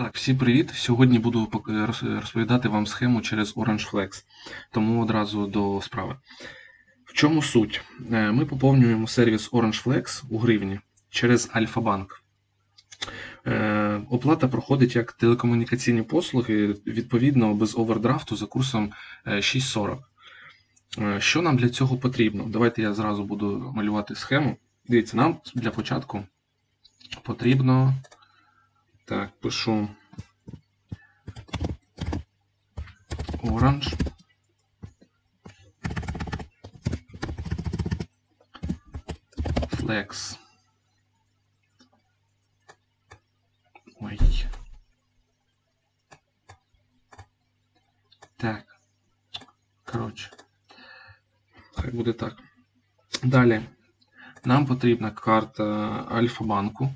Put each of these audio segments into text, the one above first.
Так, всім привіт! Сьогодні буду розповідати вам схему через Orange Flex, тому одразу до справи. В чому суть? Е, Ми поповнюємо сервіс Orange Flex у гривні через Альфа-Банк. Е, Оплата проходить як телекомунікаційні послуги, відповідно, без овердрафту за курсом е, 6.40. Е, Що нам для цього потрібно? Давайте я зразу буду малювати схему. Дивіться, нам для початку потрібно. Так, пишу Orange. Flex. Ой. Так. Коротше. Хай буде так. Далі. Нам потрібна карта Альфа-банку.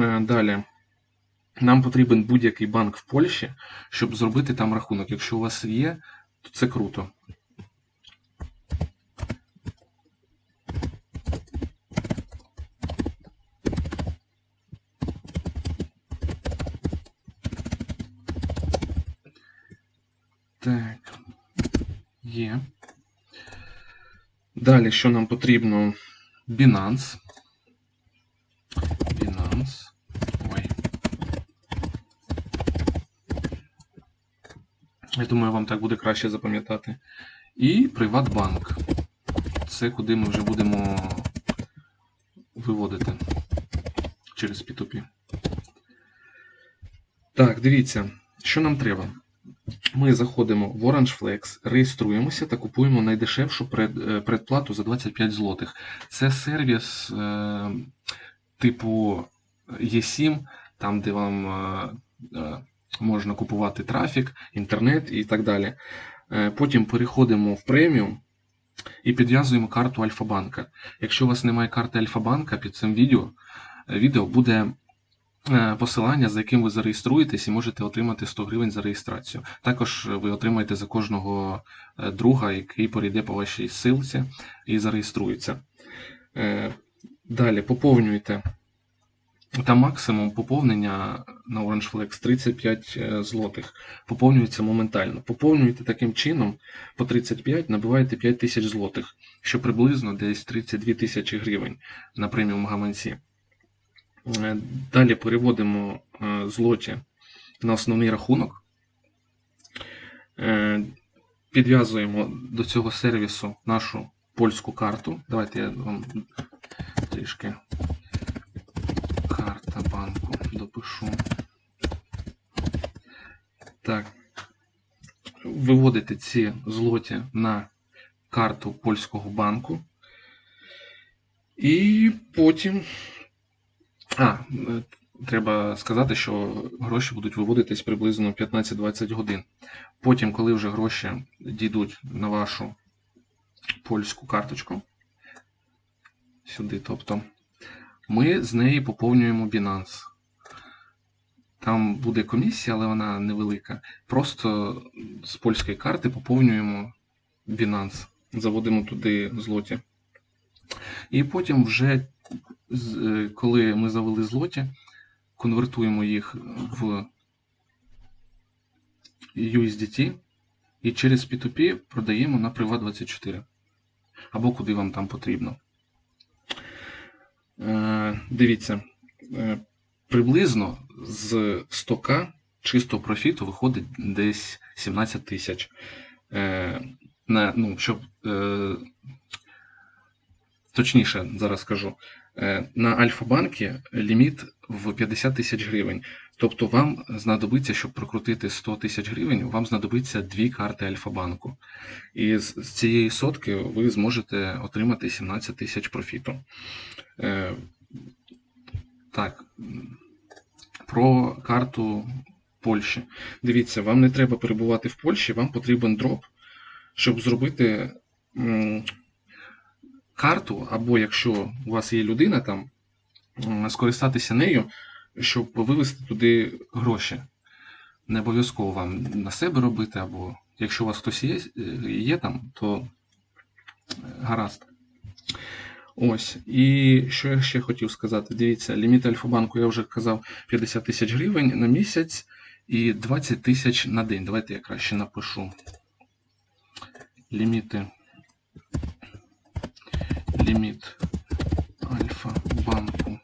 Далі. Нам потрібен будь-який банк в Польщі, щоб зробити там рахунок. Якщо у вас є, то це круто. Так. Є. Далі, що нам потрібно? Binance. Ой. Я думаю, вам так буде краще запам'ятати. І Приватбанк. Це куди ми вже будемо виводити через P2P. Так, дивіться, що нам треба. Ми заходимо в Orange Flex, реєструємося та купуємо найдешевшу е, предплату за 25 злотих. Це сервіс е, типу E7, там, де вам е, е, можна купувати трафік, інтернет і так далі. Е, Потім переходимо в преміум і підв'язуємо карту Альфа-банка. Якщо у вас немає карти Альфа-банка, під цим відео, е, відео буде е, посилання, за яким ви зареєструєтесь і можете отримати 100 гривень за реєстрацію. Також ви отримаєте за кожного друга, який перейде по вашій ссылці і зареєструється. Далі поповнюєте. Там максимум поповнення на Orange Flex 35 е, злотих. Поповнюється моментально. Поповнюєте таким чином по 35, набиваєте 5 тисяч злотих, що приблизно десь 32 тисячі гривень на преміум гаманці. Е, Далі переводимо е, злоті на основний рахунок. Підв'язуємо до цього сервісу нашу польську карту. Давайте я вам трішки карта банку допишу. Так. Виводите ці злоті на карту польського банку. І потім. А, треба сказати, що гроші будуть виводитись приблизно 15-20 годин. Потім, коли вже гроші дійдуть на вашу польську карточку, сюди, тобто, ми з неї поповнюємо Binance. Там буде комісія, але вона невелика. Просто з польської карти поповнюємо Binance, заводимо туди злоті. І потім вже, е, коли ми завели злоті, конвертуємо їх в USDT і через P2P продаємо на Privat24. Або куди вам там потрібно. Е, Дивіться, е, приблизно з 100к чистого профіту виходить десь 17 тисяч. Е, ну, щоб, точніше, зараз скажу. Е, На Альфа-банкі ліміт в 50 тисяч гривень. Тобто вам знадобиться, щоб прокрутити 100 тисяч гривень, вам знадобиться дві карти Альфа-банку. І з, цієї сотки ви зможете отримати 17 тисяч профіту. Е, так, про карту Польщі. Дивіться, вам не треба перебувати в Польщі, вам потрібен дроп, щоб зробити карту, або якщо у вас є людина там, скористатися нею, щоб вивести туди гроші. Не обов'язково вам на себе робити, або Якщо у вас хтось є, е, є там, то е, гаразд. Ось. І що я ще хотів сказати? Дивіться, ліміт Альфа-банку, я вже казав, 50 тисяч гривень на місяць і 20 тисяч на день. Давайте я краще напишу. Ліміти. Ліміт Альфа-банку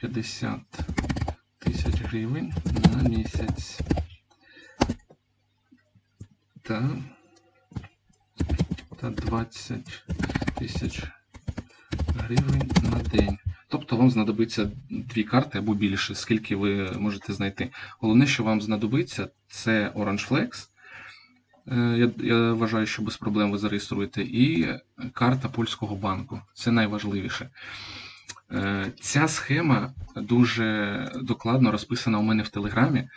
50 тисяч гривень на місяць. Та, та 20 тисяч гривень на день. Тобто вам знадобиться дві карти або більше, скільки ви можете знайти. Головне, що вам знадобиться, це Orange Flex. Е, Я, я вважаю, що без проблем ви зареєструєте. І карта польського банку. Це найважливіше. Е, Ця схема дуже докладно розписана у мене в Телеграмі.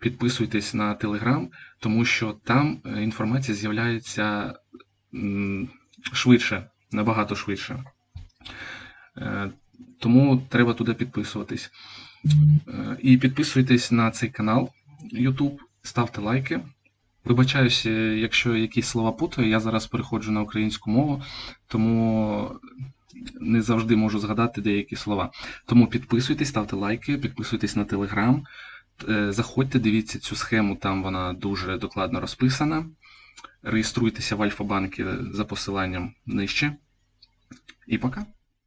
Підписуйтесь на Телеграм, тому що там е, інформація з'являється швидше, набагато швидше. Тому треба туди підписуватись. І підписуйтесь на цей канал YouTube, ставте лайки. Вибачаюся, якщо якісь слова путаю, я зараз переходжу на українську мову, тому не завжди можу згадати деякі слова. Тому підписуйтесь, ставте лайки, підписуйтесь на телеграм, е, заходьте, дивіться цю схему, там вона дуже докладно розписана. Реєструйтеся в Альфа-банки за посиланням нижче. І пока.